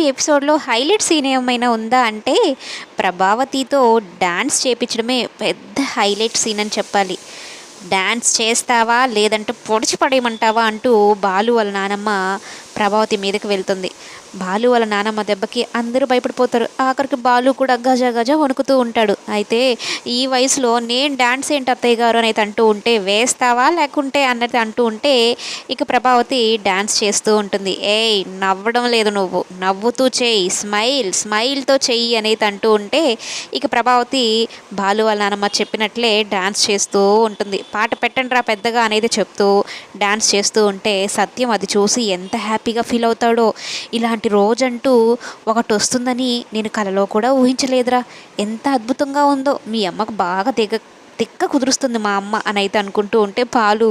ఎపిసోడ్లో highlight scene ఏమైనా ఉందా అంటే ప్రభావతితో డ్యాన్స్ చేపించడమే పెద్ద హైలైట్ సీన్ అని చెప్పాలి. డ్యాన్స్ చేస్తావా? లేదంటే పొడిచి పడేయమంటావా? అంటూ బాలు వాళ్ళ నానమ్మ ప్రభావతి మీదకి వెళ్తుంది. బాలు వాళ్ళ నానమ్మ దెబ్బకి అందరూ భయపడిపోతారు. ఆఖరికి బాలు కూడా గజ గజ వణుకుతూ ఉంటాడు. అయితే ఈ వయసులో నేను డాన్స్ ఏంటి అత్తయ్య గారు అనేది అంటూ ఉంటే వేస్తావా లేకుంటే అన్నది అంటూ ఉంటే ఇక ప్రభావతి డాన్స్ చేస్తూ ఉంటుంది. ఏయ్ నవ్వడం లేదు నువ్వు. నవ్వుతూ చేయి. స్మైల్ స్మైల్తో చెయ్యి అనేది అంటూ ఉంటే ఇక ప్రభావతి బాలు వాళ్ళ నానమ్మ చెప్పినట్లే డాన్స్ చేస్తూ ఉంటుంది. పాట పెట్టండి రా పెద్దగా అనేది చెప్తూ డాన్స్ చేస్తూ ఉంటే సత్యం అది చూసి ఎంత హ్యాపీ హ్యాపీగా ఫీల్ అవుతాడో ఇలాంటి రోజంటూ ఒకటి వస్తుందని నేను కలలో కూడా ఊహించలేదురా. ఎంత అద్భుతంగా ఉందో. మీ అమ్మకు బాగా దిగ తిక్క కుదురుస్తుంది మా అమ్మ అని అయితే అనుకుంటూ ఉంటే పాలు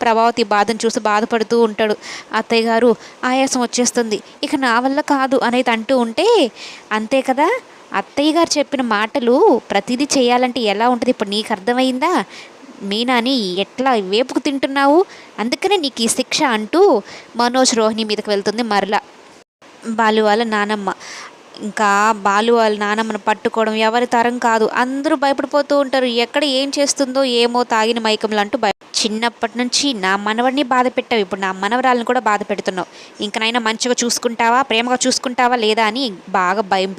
ప్రభావతి బాధను చూసి బాధపడుతూ ఉంటాడు. అత్తయ్య గారు ఆయాసం వచ్చేస్తుంది. ఇక నా వల్ల కాదు అనేది అంటూ ఉంటే అంతే కదా. అత్తయ్య గారు చెప్పిన మాటలు ప్రతిదీ చేయాలంటే ఎలా ఉంటుంది? ఇప్పుడు నీకు అర్థమైందా? మీనాని ఎట్లా వేపుకు తింటున్నావు? అందుకనే నీకు ఈ శిక్ష అంటూ మనోజ్ రోహిణి మీదకి వెళ్తుంది మరలా. బాలు వాళ్ళ నానమ్మ. ఇంకా బాలు వాళ్ళ నానమ్మను పట్టుకోవడం ఎవరి తరం కాదు. అందరూ భయపడిపోతూ ఉంటారు. ఎక్కడ ఏం చేస్తుందో ఏమో తాగిన మైకంలు అంటూ భయ. చిన్నప్పటి నుంచి నా మనవడిని బాధ పెట్టావు. ఇప్పుడు నా మనవరాలను కూడా బాధ పెడుతున్నావు. ఇంకనైనా మంచిగా చూసుకుంటావా? ప్రేమగా చూసుకుంటావా లేదా అని బాగా భయం